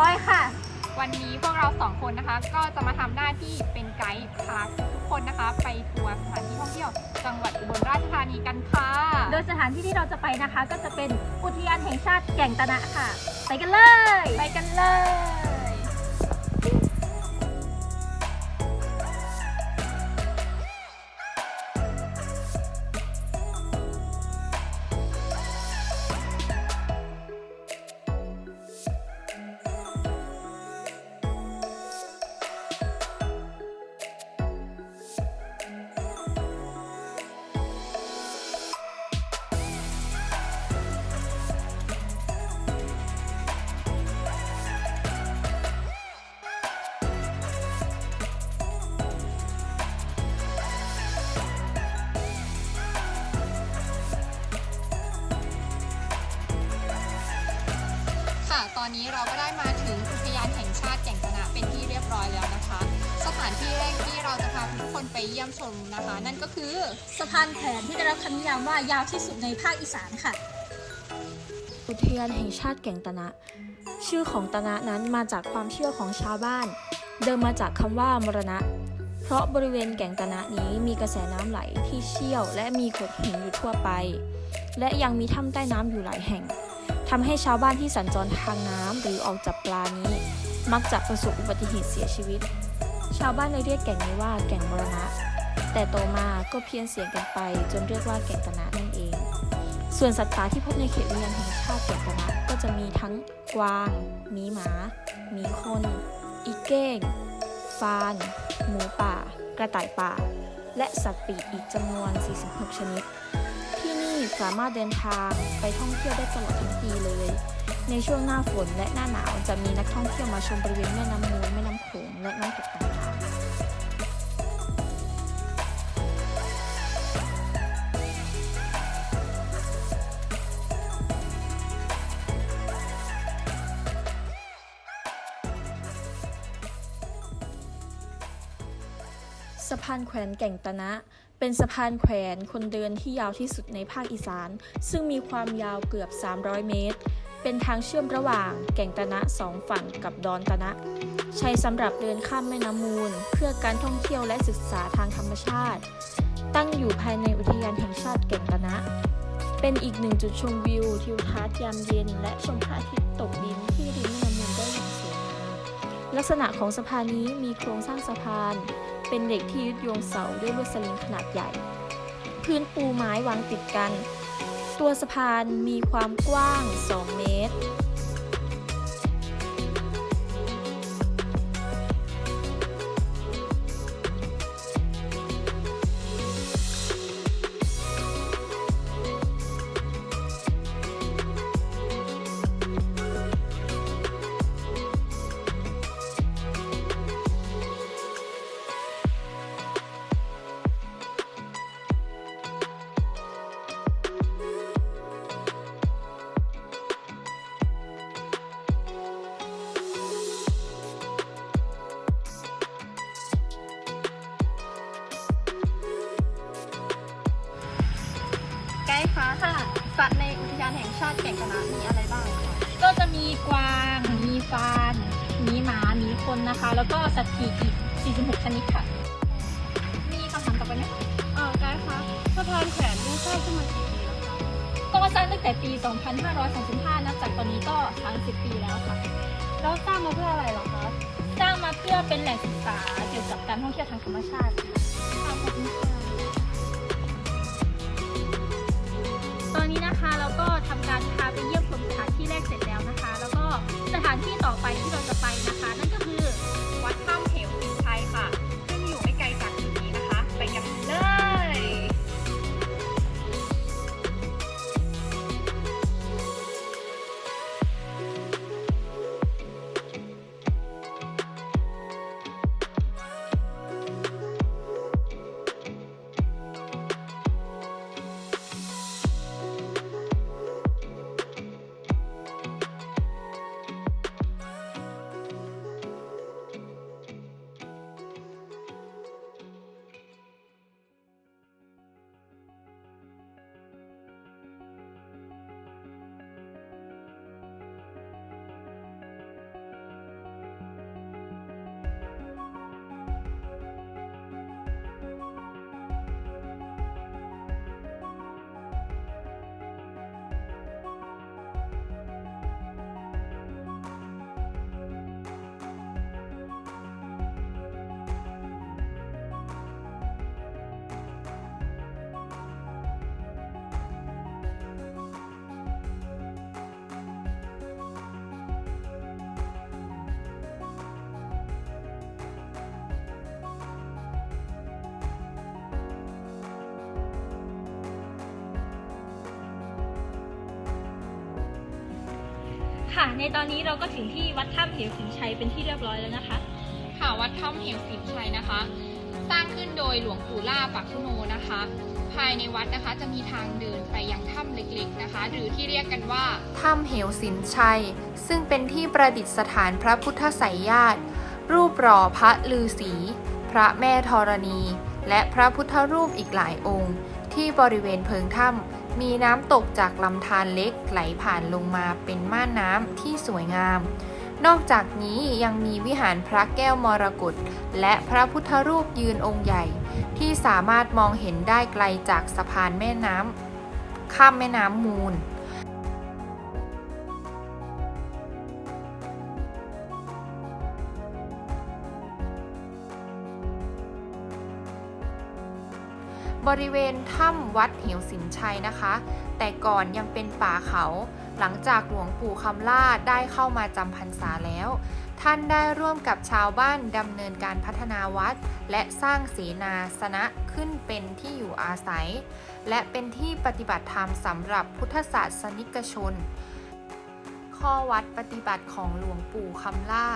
อ้อยค่ะ วันนี้พวกเราสองคนนะคะ ก็จะมาทำหน้าที่เป็นไกด์พาทุกคนนะคะ ไปทัวร์สถานที่ท่องเที่ยว จังหวัดอุบลราชธานีกันค่ะ โดยสถานที่ที่เราจะไปนะคะ ก็จะเป็นอุทยานแห่งชาติแก่งตะนะค่ะ ไปกันเลย ไปกันเลย ทุกคนไปเยี่ยมชมนะคะ นั่นก็คือสะพานแขวนที่ได้รับคำนิยามว่ายาวที่สุดในภาคอีสานค่ะ อุทยานแห่งชาติแก่งตะนะ ชื่อของตะนะนั้นมาจากความเชื่อของชาวบ้าน เดิมมาจากคำว่ามรณะ เพราะบริเวณแก่งตะนะนี้มีกระแสน้ำไหลที่เชี่ยว และมีโขดหินอยู่ทั่วไป และยังมีถ้ำใต้น้ำอยู่หลายแห่งทำให้ชาวบ้านที่สัญจรทางน้ำหรือออกจับปลานี้ มักจะประสบอุบัติเหตุเสียชีวิต ชาวบ้านเลยเรียกแก่งนี้ว่าแก่งมรณะ แต่โตมาก็เพี้ยนเสียงกันไป จนเรียกว่าแก่งตะนะนั่นเอง ส่วนสัตว์ป่าที่พบในเขตอุทยานแห่งชาติแก่งตะนะก็จะมีทั้งกวาง มีหมา มีคน อีเก้ง ฟาน หมูป่า กระต่ายป่า และสัตว์ปีกอีกจำนวน 46 ชนิด ที่นี่สามารถเดินทางไปท่องเที่ยวได้ตลอดทั้งปีเลย ในช่วงหน้าฝนและหน้าหนาวจะมีนักท่องเที่ยวมาชมบริเวณแม่น้ำมูลแม่น้ำโขงและน้ำตกต่างๆสะพานแขวนแก่งตะนะ เป็นสะพานแขวนคนเดินที่ยาวที่สุดในภาคอีสาน ซึ่งมีความยาวเกือบ 300 เมตร เป็นทางเชื่อมระหว่างแก่งตะนะสองฝั่งกับดอนตะนะ ใช้สำหรับเดินข้ามแม่น้ำมูล เพื่อการท่องเที่ยวและศึกษาทางธรรมชาติ ตั้งอยู่ภายในอุทยานแห่งชาติแก่งตะนะ เป็นอีกหนึ่งจุดชมวิว ทิวทัศน์ยามเย็น และชมพระอาทิตย์ตกดินที่ริมแม่น้ำมูลได้อย่างสวยงามลักษณะของสะพานนี้มีโครงสร้างสะพาน เป็นเหล็กที่ยึดโยงเสาด้วยลวดสลิงขนาดใหญ่ พื้นปูไม้วางติดกัน ตัวสะพานมีความกว้าง 2 เม แห่งชาติแก่งตะนะมีอะไรบ้างคะก็จะมีกวาง มีฟาน มีหมา มีคนนะคะ แล้วก็สัตว์ปีกอีก46ชนิดค่ะ มีคำถามต่อไปไหมเออไกด์คะสะพานแขวนนี่สร้างขึ้นมากี่ปีแล้วคะก็สร้างตั้งแต่ปี 2535 นับจากตอนนี้ก็ 30 ปีแล้วค่ะ แล้วสร้างมาเพื่ออะไรเหรอคะ สร้างมาเพื่อเป็นแหล่งศึกษาเกี่ยวกับการท่องเที่ยวทางธรรมชาติค่ะขอบคุณค่ะ ตอนนี้นะคะเราก็ทำการพาไปเยี่ยมชมสถานที่แรกเสร็จแล้วนะคะ แล้วก็สถานที่ต่อไปที่เราจะไปนะคะ ค่ะ ในตอนนี้เราก็ถึงที่วัดถ้ำเหวสิงชัยเป็นที่เรียบร้อยแล้วนะคะ ค่ะวัดถ้ำเหวสินชัยนะคะ สร้างขึ้นโดยหลวงปู่ล่าปักคุโนนะคะ ภายในวัดนะคะจะมีทางเดินไปยังถ้ำเล็กๆนะคะ หรือที่เรียกกันว่าถ้ำเหวสินชัย ซึ่งเป็นที่ประดิษฐานพระพุทธไสยญาติ รูปหล่อพระลือศีพระแม่ธรณี และพระพุทธรูปอีกหลายองค์ ที่บริเวณเพิงถ้ำ มีน้ำตกจากลำธารเล็กไหลผ่านลงมาเป็นม่านน้ำที่สวยงาม นอกจากนี้ยังมีวิหารพระแก้วมรกตและพระพุทธรูปยืนองค์ใหญ่ ที่สามารถมองเห็นได้ไกลจากสะพานแม่น้ำข้ามแม่น้ำมูล บริเวณถ้ำวัดเหวสินชัยนะคะ แต่ก่อนยังเป็นป่าเขา หลังจากหลวงปู่คำล่าได้เข้ามาจำพรรษาแล้ว ท่านได้ร่วมกับชาวบ้านดำเนินการพัฒนาวัด และสร้างเสนาสนะขึ้นเป็นที่อยู่อาศัย และเป็นที่ปฏิบัติธรรมสำหรับพุทธศาสนิกชน ข้อวัดปฏิบัติของหลวงปู่คำล่า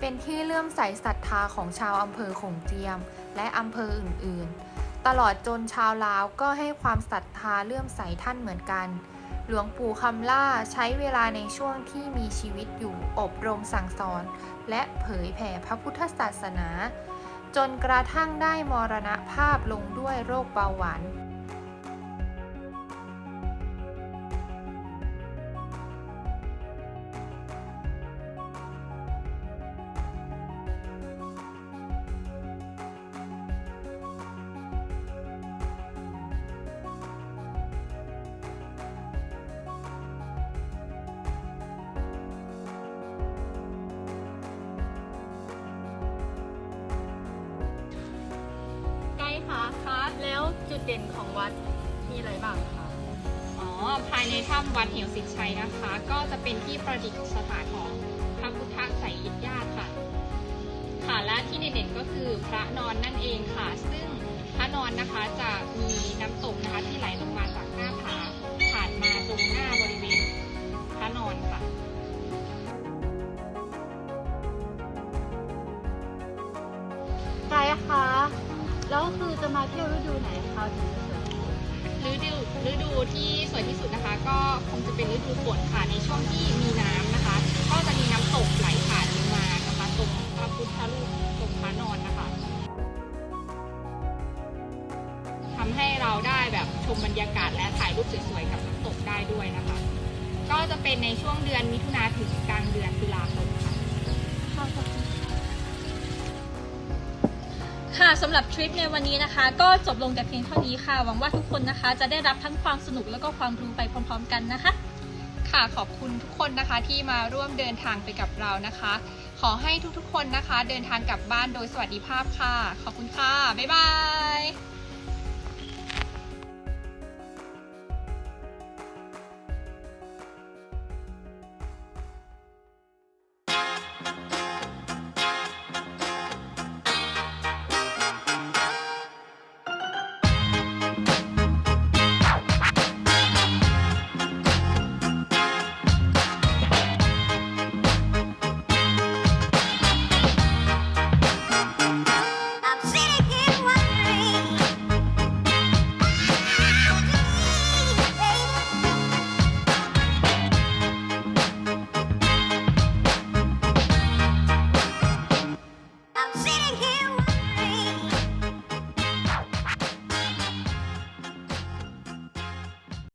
เป็นที่เลื่อมใสศรัทธาของชาวอำเภอขงเจียม และอำเภออื่นๆ ตลอดจนชาวลาวก็ให้ความศรัทธาเลื่อมใสท่านเหมือนกัน หลวงปู่คำล่าใช้เวลาในช่วงที่มีชีวิตอยู่อบรมสั่งสอน และเผยแผ่พระพุทธศาสนา จนกระทั่งได้มรณภาพลงด้วยโรคเบาหวาน จุดเด่นของวัดมีอะไรบ้างคะอ๋อภายในถ้ำวัดเหวสินชัยนะคะ ก็จะเป็นที่ประดิษฐานของพระพุทธไสยญาติค่ะ ค่ะและที่เด่นๆก็คือพระนอนนั่นเองค่ะ ซึ่งพระนอนนะคะจะมีน้ำตกนะคะที่ไหลลงมาจากหน้าผาผ่านมาตรงหน้า แล้วคือจะมาเที่ยวฤดูไหนคะถึงจะสวยที่สุดฤดูฤดูที่สวยที่สุดนะคะ ก็คงจะเป็นฤดูฝนค่ะในช่วงที่มีน้ำนะคะ ก็จะมีน้ำตกไหลผ่านลงมานะคะตรงพระพุทธรูปตรงพระนอนนะคะทำให้เราได้แบบชมบรรยากาศและถ่ายรูปสวยๆกับน้ำตกได้ด้วยนะคะ ก็จะเป็นในช่วงเดือนมิถุนาถึงกลางเดือนตุลาคมค่ะ ค่ะสำหรับทริปในวันนี้นะคะ ก็จบลงแต่เพียงเท่านี้ค่ะ หวังว่าทุกคนนะคะ จะได้รับทั้งความสนุกแล้วก็ความรู้ไปพร้อม ๆ กันนะคะ ค่ะขอบคุณทุกคนนะคะที่มาร่วมเดินทางไปกับเรานะคะ ขอให้ทุกๆคนนะคะ เดินทางกลับบ้านโดยสวัสดิภาพค่ะ ขอบคุณค่ะ บ๊ายบาย